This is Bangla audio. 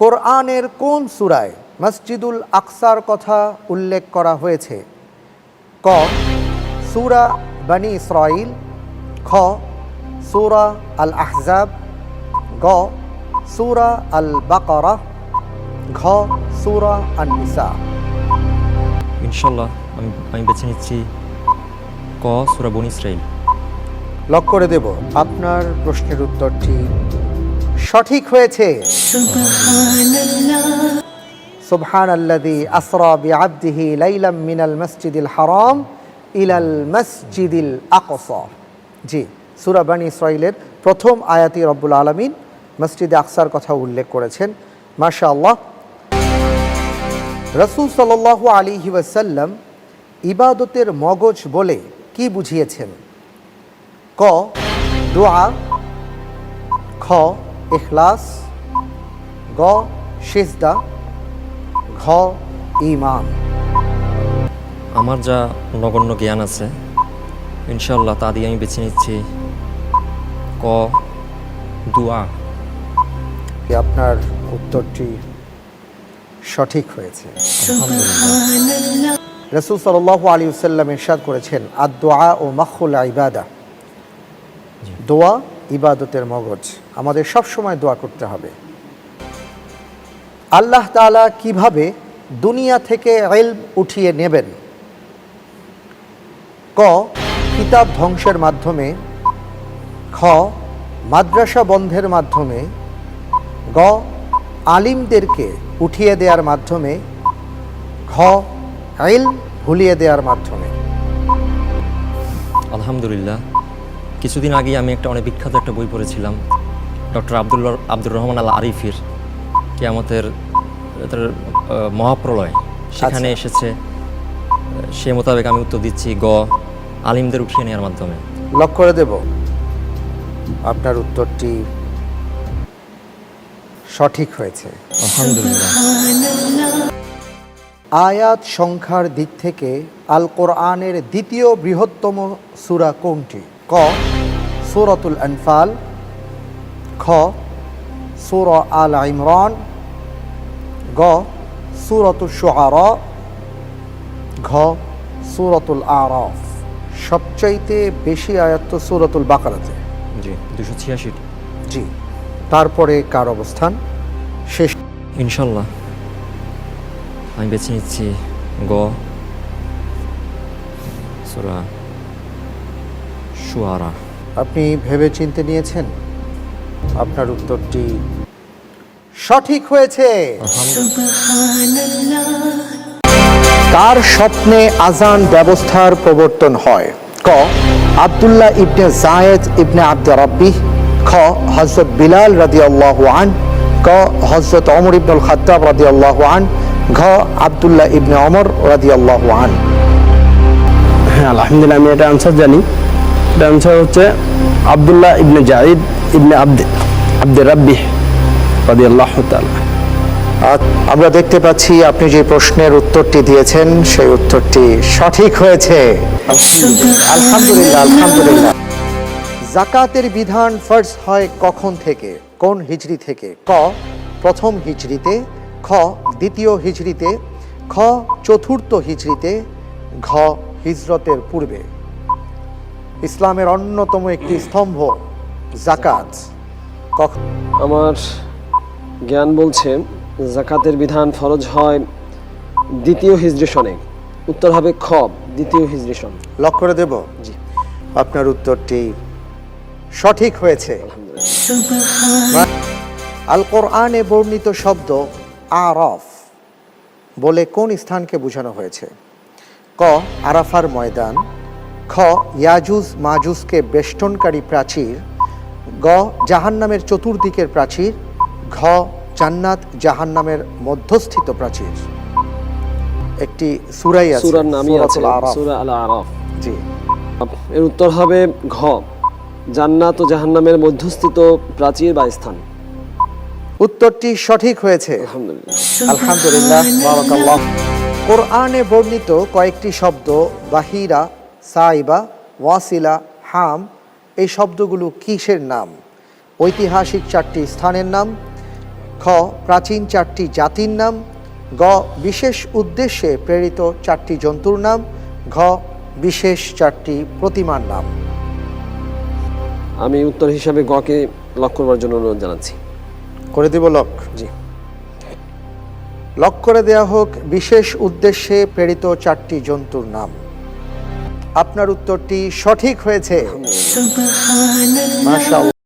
কোরআনের কোন সুরায় মসজিদুল আকসার কথা উল্লেখ করা হয়েছে? ক সুরা বনি ইসরাইল খ সুরা আল আহজাব গ সুরা আল বাকারা ঘ সুরা আল নিসা ইনশাল্লাহ আমি আমি বেছে নিচ্ছি ক সুরা বন ইসরাইল লক করে দেব। আপনার প্রশ্নের উত্তরটি সঠিক হয়েছে। সুবহান আল্লাদি আসরা বিআবদিহি লাইলাম মিনাল মসজিদিল হারাম ইলাল মসজিদিল আকসা। জি সূরা বানী ইসরাইলের প্রথম আয়াতি রব্বুল আলমিন মসজিদে আকসার কথা উল্লেখ করেছেন। মাশাআল্লাহ। রসুল সাল্লাল্লাহু আলী ওয়াসাল্লাম ইবাদতের মগজ বলে কি বুঝিয়েছেন? ক দোয়া। খ ইখলাস গ সিজদা ঘ ইমান আমার যা নগণ্য জ্ঞান আছে ইনশাল্লাহ তা দিয়ে আমি বেছে নিচ্ছি। ক দুয়া। কি আপনার উত্তরটি সঠিক হয়েছে? রসুল সাল্লাহ আলী সাল্লাম ইরশাদ করেছেন আর দোয়া ও মাখুল ইবাদা। দোয়া ইবাদতের মগজ। আমাদের সব সময় দোয়া করতে হবে। আল্লাহ তাআলা কীভাবে দুনিয়া থেকে এলম উঠিয়ে নেবেন? ক, কিতাব ধ্বংসের মাধ্যমে। খ, মাদ্রাসা বন্ধের মাধ্যমে। গ, আলিমদেরকে উঠিয়ে দেওয়ার মাধ্যমে। ঘ আইল ভুলিয়ে দেওয়ার মাধ্যমে। আলহামদুলিল্লাহ। কিছুদিন আগে আমি একটা অনেক বিখ্যাত একটা বই পড়েছিলাম। Doctor Abdullah Abdur Rahman Al আরিফির কেয়ামতের তার, মহাপ্রলয়। সেখানে এসেছে। সে মোতাবেক আমি উত্তর দিচ্ছি গ আলিমদের উঠিয়ে নেওয়ার মাধ্যমে। লক করে দেব। আপনার উত্তরটি সঠিক হয়েছে। আয়াত সংখ্যার দিক থেকে আল কোরআনের দ্বিতীয় বৃহত্তম সূরা কোনটি? ক সূরাতুল আনফাল। খ সুর আল ইমরান গ সূরাতুল শুআরা ঘ সুরতুল আরাফ। সবচাইতে বেশি আয়াত সুরতুল বাকারাতে। জি দুশো ছিয়াশি জি তারপরে কার অবস্থান? শেষ। ইনশাল্লাহ। আমি বেছে নিচ্ছি গ সুরা সুয়ারা আপনি ভেবে চিনতে নিয়েছেন? আপনার উত্তরটি সঠিক হয়েছে। কার স্বপ্নে আজান ব্যবস্থার প্রবর্তন হয়? ক আব্দুল্লাহ ইবনে জায়েদ ইবনে আব্দ রব্বি। খ হজরত বিলাল রাদিয়াল্লাহু আন। ক হজরত অমর ইবনুল খাত্তাব আল্লাহ আন। ঘ আবদুল্লাহ ইবনে অমর রাদিয়াল্লাহু আন। হ্যাঁ আলহামদুলিল্লাহ আমি এটা আনসার জানি। এটা আনসার হচ্ছে আবদুল্লাহ ইবনে জাহিদ ইবনে আব্দে আব্দে রাব্বি রাদি আল্লাহ আমরা দেখতে পাচ্ছি আপনি যে প্রশ্নের উত্তরটি দিয়েছেন সেই উত্তরটি সঠিক হয়েছে। আলহামদুলিল্লাহ আলহামদুলিল্লাহ। জাকাতের বিধান ফরজ হয় কখন থেকে? কোন হিজরি থেকে? ক প্রথম হিজরিতে। খ দ্বিতীয় হিজরিতে। খ চতুর্থ হিজরিতে। ঘ হিজরতের পূর্বে। ইসলামের অন্যতম একটি স্তম্ভ জাকাত আমার জ্ঞান বলছে জাকাতের বিধান ফরজ হয় দ্বিতীয় হিজরি সনে। উত্তর হবে খ দ্বিতীয় হিজরি সন। লক করে দেব? জি। আপনার উত্তরটি সঠিক হয়েছে। আল কোরআনে বর্ণিত শব্দ আরফ বলে কোন স্থানকে বোঝানো হয়েছে? ক আরাফার ময়দান খ ইয়াজুজ মাজুজকে বেষ্টনকারী প্রাচীর গ জাহান্নামের চতুর্দিকের প্রাচীর ঘ জান্নাত জাহান্নামের মধ্যস্থিত প্রাচীর। একটি সুরাই আছে সুরার নামই আছে সুরা আল আরাফ। জি। এর উত্তর হবে ঘ জান্নাত ও জাহান্নামের মধ্যস্থিত প্রাচীর বা স্থান। উত্তরটি সঠিক হয়েছে। আলহামদুলিল্লাহ। আলহামদুলিল্লাহ বারাকাল্লাহ। কোরআনে বর্ণিত কয়েকটি শব্দ বাহিরা সাইবা ওয়াসিলা হাম এই শব্দগুলো কিসের নাম? ঐতিহাসিক চারটি স্থানের নাম খ প্রাচীন চারটি জাতির নাম গ বিশেষ উদ্দেশ্যে প্রেরিত চারটি জন্তুর নাম ঘ বিশেষ চারটি প্রতিমার নাম। আমি উত্তর হিসাবে গকে লক করবার জন্য অনুরোধ জানাচ্ছি। করে দেব লক? জি। লক করে দেয়া হোক বিশেষ উদ্দেশ্যে প্রেরিত চারটি জন্তুর নাম। আপনার উত্তরটি সঠিক হয়েছে। মাশাআল্লাহ।